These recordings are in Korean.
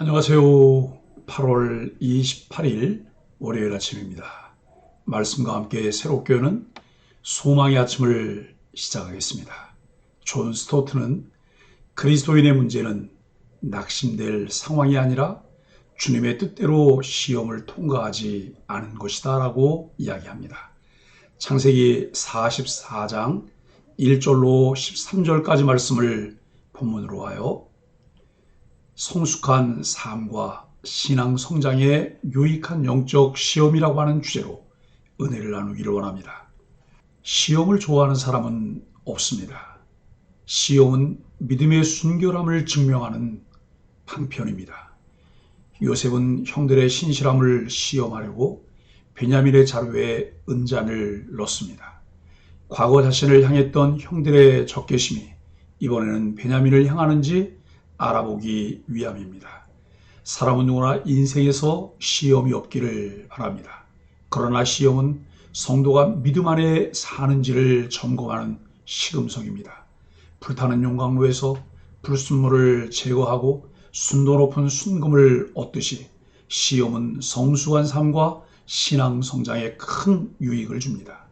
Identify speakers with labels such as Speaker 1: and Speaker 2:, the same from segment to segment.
Speaker 1: 안녕하세요. 8월 28일 월요일 아침입니다. 말씀과 함께 새롭게 여는 소망의 아침을 시작하겠습니다. 존 스토트는 그리스도인의 문제는 낙심될 상황이 아니라 주님의 뜻대로 시험을 통과하지 않은 것이다 라고 이야기합니다. 창세기 44장 1절로 13절까지 말씀을 본문으로 하여 성숙한 삶과 신앙 성장에 유익한 영적 시험이라고 하는 주제로 은혜를 나누기를 원합니다. 시험을 좋아하는 사람은 없습니다. 시험은 믿음의 순결함을 증명하는 방편입니다. 요셉은 형들의 신실함을 시험하려고 베냐민의 자루에 은잔을 넣습니다. 과거 자신을 향했던 형들의 적개심이 이번에는 베냐민을 향하는지 알아보기 위함입니다. 사람은 누구나 인생에서 시험이 없기를 바랍니다. 그러나 시험은 성도가 믿음 안에 사는지를 점검하는 시금석입니다. 불타는 용광로에서 불순물을 제거하고 순도 높은 순금을 얻듯이 시험은 성숙한 삶과 신앙 성장에 큰 유익을 줍니다.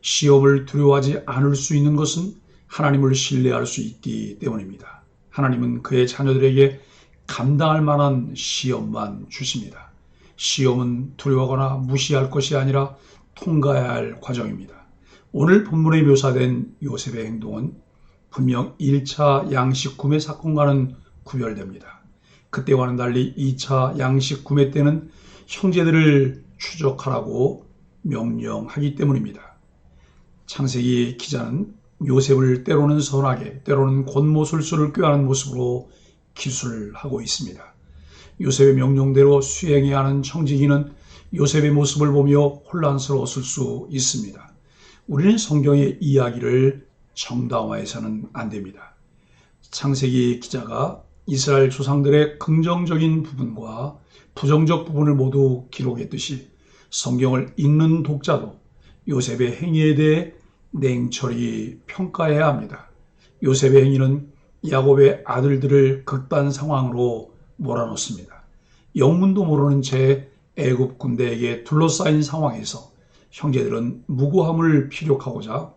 Speaker 1: 시험을 두려워하지 않을 수 있는 것은 하나님을 신뢰할 수 있기 때문입니다. 하나님은 그의 자녀들에게 감당할 만한 시험만 주십니다. 시험은 두려워하거나 무시할 것이 아니라 통과해야 할 과정입니다. 오늘 본문에 묘사된 요셉의 행동은 분명 1차 양식 구매 사건과는 구별됩니다. 그때와는 달리 2차 양식 구매 때는 형제들을 추적하라고 명령하기 때문입니다. 창세기 기자는 요셉을 때로는 선하게, 때로는 곤모술수를 꾀하는 모습으로 기술하고 있습니다. 요셉의 명령대로 수행해야 하는 청지기는 요셉의 모습을 보며 혼란스러웠을 수 있습니다. 우리는 성경의 이야기를 정당화해서는 안 됩니다. 창세기 기자가 이스라엘 조상들의 긍정적인 부분과 부정적 부분을 모두 기록했듯이 성경을 읽는 독자도 요셉의 행위에 대해 냉철히 평가해야 합니다. 요셉의 행위는 야곱의 아들들을 극단 상황으로 몰아넣습니다. 영문도 모르는 채 애굽 군대에게 둘러싸인 상황에서 형제들은 무고함을 피력하고자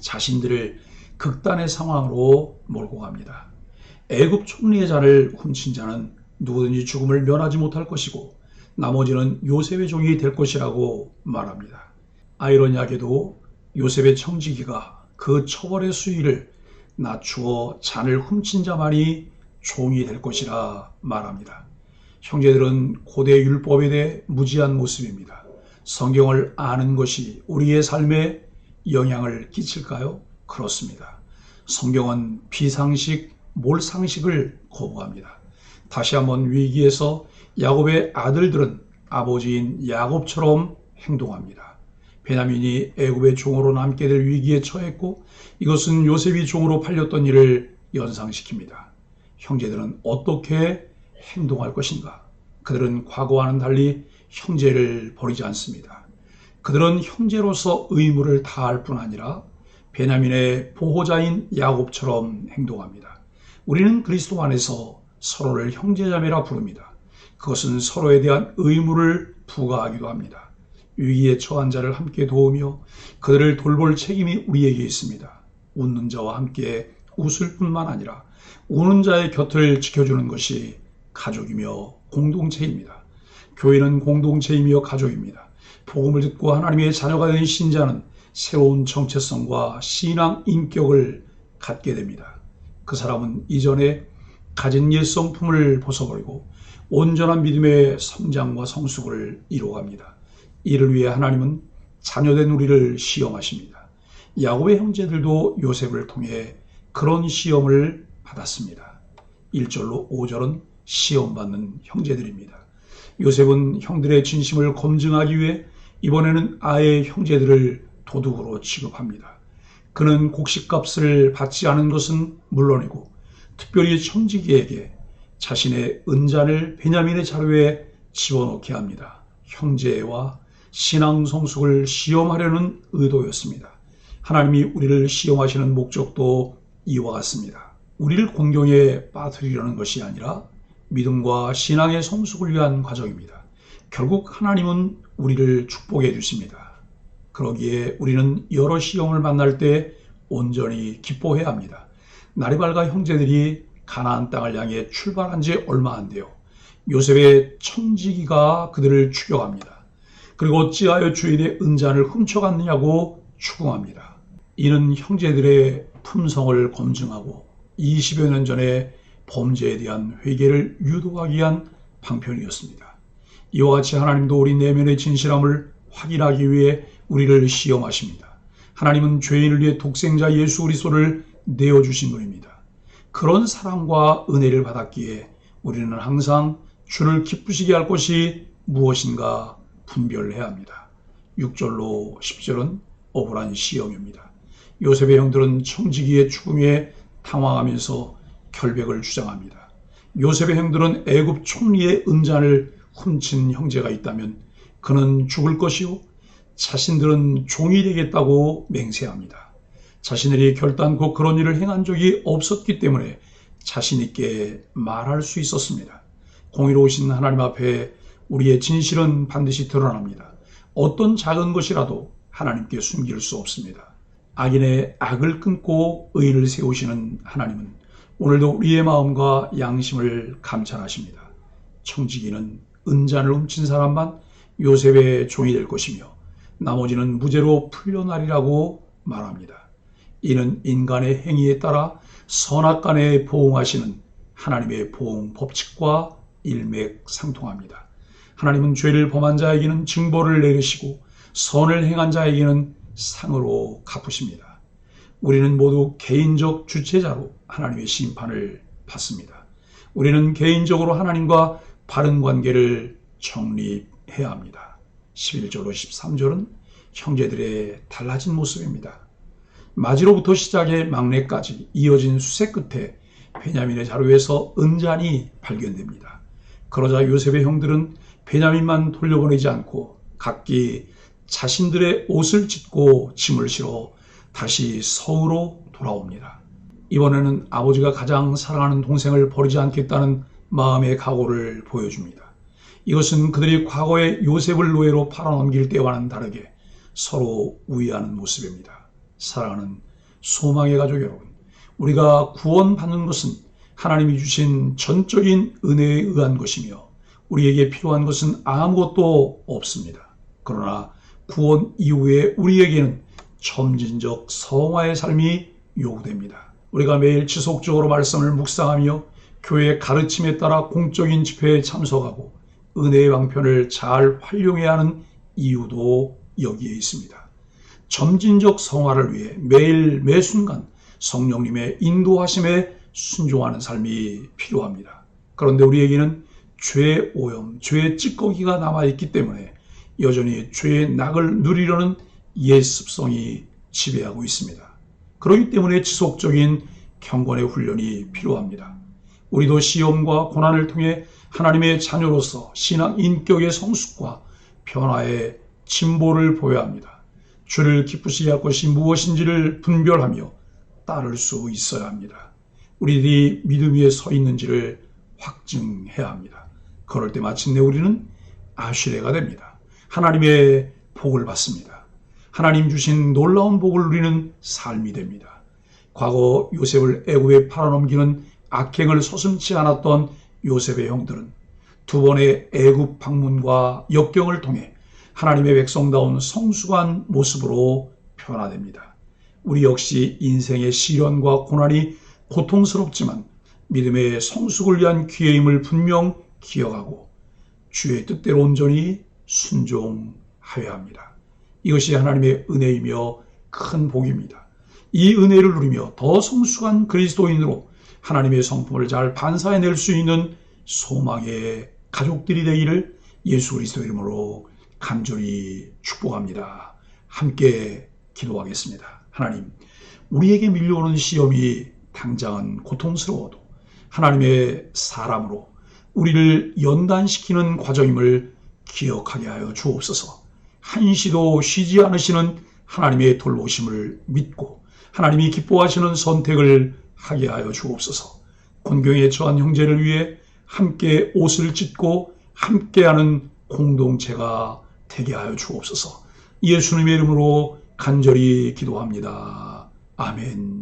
Speaker 1: 자신들을 극단의 상황으로 몰고 갑니다. 애굽 총리의 자를 훔친 자는 누구든지 죽음을 면하지 못할 것이고 나머지는 요셉의 종이 될 것이라고 말합니다. 아이러니하게도 요셉의 청지기가 그 처벌의 수위를 낮추어 잔을 훔친 자만이 종이 될 것이라 말합니다. 형제들은 고대 율법에 대해 무지한 모습입니다. 성경을 아는 것이 우리의 삶에 영향을 끼칠까요? 그렇습니다. 성경은 비상식, 몰상식을 거부합니다. 다시 한번 위기에서 야곱의 아들들은 아버지인 야곱처럼 행동합니다. 베냐민이 애굽의 종으로 남게 될 위기에 처했고 이것은 요셉이 종으로 팔렸던 일을 연상시킵니다. 형제들은 어떻게 행동할 것인가? 그들은 과거와는 달리 형제를 버리지 않습니다. 그들은 형제로서 의무를 다할 뿐 아니라 베냐민의 보호자인 야곱처럼 행동합니다. 우리는 그리스도 안에서 서로를 형제자매라 부릅니다. 그것은 서로에 대한 의무를 부과하기도 합니다. 위기에 처한 자를 함께 도우며 그들을 돌볼 책임이 우리에게 있습니다. 웃는 자와 함께 웃을 뿐만 아니라 우는 자의 곁을 지켜주는 것이 가족이며 공동체입니다. 교회는 공동체이며 가족입니다. 복음을 듣고 하나님의 자녀가 된 신자는 새로운 정체성과 신앙 인격을 갖게 됩니다. 그 사람은 이전에 가진 옛 성품을 벗어버리고 온전한 믿음의 성장과 성숙을 이루어갑니다. 이를 위해 하나님은 자녀된 우리를 시험하십니다. 야곱의 형제들도 요셉을 통해 그런 시험을 받았습니다. 1절로 5절은 시험받는 형제들입니다. 요셉은 형들의 진심을 검증하기 위해 이번에는 아예 형제들을 도둑으로 취급합니다. 그는 곡식값을 받지 않은 것은 물론이고 특별히 청지기에게 자신의 은잔을 베냐민의 자루에 집어넣게 합니다. 형제와 신앙 성숙을 시험하려는 의도였습니다. 하나님이 우리를 시험하시는 목적도 이와 같습니다. 우리를 공경에 빠뜨리려는 것이 아니라 믿음과 신앙의 성숙을 위한 과정입니다. 결국 하나님은 우리를 축복해 주십니다. 그러기에 우리는 여러 시험을 만날 때 온전히 기뻐해야 합니다. 밝아 형제들이 가나안 땅을 향해 출발한 지 얼마 안 돼요. 요셉의 청지기가 그들을 추격합니다. 그리고 어찌하여 주인의 은잔을 훔쳐갔느냐고 추궁합니다. 이는 형제들의 품성을 검증하고 20여 년 전에 범죄에 대한 회개를 유도하기 위한 방편이었습니다. 이와 같이 하나님도 우리 내면의 진실함을 확인하기 위해 우리를 시험하십니다. 하나님은 죄인을 위해 독생자 예수 그리스도를 내어 주신 분입니다. 그런 사랑과 은혜를 받았기에 우리는 항상 주를 기쁘시게 할 것이 무엇인가 분별해야 합니다. 6절로 10절은 억울한 시험입니다. 요셉의 형들은 청지기의 추궁에 당황하면서 결백을 주장합니다. 요셉의 형들은 애굽 총리의 은잔을 훔친 형제가 있다면 그는 죽을 것이요 자신들은 종이 되겠다고 맹세합니다. 자신들이 결단코 그런 일을 행한 적이 없었기 때문에 자신 있게 말할 수 있었습니다. 공의로우신 하나님 앞에 우리의 진실은 반드시 드러납니다. 어떤 작은 것이라도 하나님께 숨길 수 없습니다. 악인의 악을 끊고 의를 세우시는 하나님은 오늘도 우리의 마음과 양심을 감찰하십니다. 청지기는 은잔을 훔친 사람만 요셉의 종이 될 것이며 나머지는 무죄로 풀려나리라고 말합니다. 이는 인간의 행위에 따라 선악 간에 보응하시는 하나님의 보응 법칙과 일맥상통합니다. 하나님은 죄를 범한 자에게는 징벌을 내리시고 선을 행한 자에게는 상으로 갚으십니다. 우리는 모두 개인적 주체자로 하나님의 심판을 받습니다. 우리는 개인적으로 하나님과 바른 관계를 정립해야 합니다. 11절로 13절은 형제들의 달라진 모습입니다. 마지로부터 시작해 막내까지 이어진 수색 끝에 베냐민의 자루에서 은잔이 발견됩니다. 그러자 요셉의 형들은 베냐민만 돌려보내지 않고 각기 자신들의 옷을 찢고 짐을 실어 다시 서우로 돌아옵니다. 이번에는 아버지가 가장 사랑하는 동생을 버리지 않겠다는 마음의 각오를 보여줍니다. 이것은 그들이 과거에 요셉을 노예로 팔아넘길 때와는 다르게 서로 우애하는 모습입니다. 사랑하는 소망의 가족 여러분, 우리가 구원받는 것은 하나님이 주신 전적인 은혜에 의한 것이며 우리에게 필요한 것은 아무것도 없습니다. 그러나 구원 이후에 우리에게는 점진적 성화의 삶이 요구됩니다. 우리가 매일 지속적으로 말씀을 묵상하며 교회 가르침에 따라 공적인 집회에 참석하고 은혜의 방편을 잘 활용해야 하는 이유도 여기에 있습니다. 점진적 성화를 위해 매일 매 순간 성령님의 인도하심에 순종하는 삶이 필요합니다. 그런데 우리에게는 죄의 오염, 죄의 찌꺼기가 남아있기 때문에 여전히 죄의 낙을 누리려는 옛 습성이 지배하고 있습니다. 그렇기 때문에 지속적인 경건의 훈련이 필요합니다. 우리도 시험과 고난을 통해 하나님의 자녀로서 신앙 인격의 성숙과 변화의 진보를 보여야 합니다. 주를 기쁘시게 할 것이 무엇인지를 분별하며 따를 수 있어야 합니다. 우리들이 믿음 위에 서 있는지를 확증해야 합니다. 그럴 때 마침내 우리는 아시레가 됩니다. 하나님의 복을 받습니다. 하나님 주신 놀라운 복을 누리는 삶이 됩니다. 과거 요셉을 애굽에 팔아넘기는 악행을 서슴지 않았던 요셉의 형들은 두 번의 애굽 방문과 역경을 통해 하나님의 백성다운 성숙한 모습으로 변화됩니다. 우리 역시 인생의 시련과 고난이 고통스럽지만 믿음의 성숙을 위한 기회임을 분명 기억하고 주의 뜻대로 온전히 순종하여야 합니다. 이것이 하나님의 은혜이며 큰 복입니다. 이 은혜를 누리며 더 성숙한 그리스도인으로 하나님의 성품을 잘 반사해낼 수 있는 소망의 가족들이 되기를 예수 그리스도 이름으로 간절히 축복합니다. 함께 기도하겠습니다. 하나님, 우리에게 밀려오는 시험이 당장은 고통스러워도 하나님의 사람으로 우리를 연단시키는 과정임을 기억하게 하여 주옵소서. 한시도 쉬지 않으시는 하나님의 돌보심을 믿고 하나님이 기뻐하시는 선택을 하게 하여 주옵소서. 곤경에 처한 형제를 위해 함께 옷을 찢고 함께하는 공동체가 되게 하여 주옵소서. 예수님의 이름으로 간절히 기도합니다. 아멘.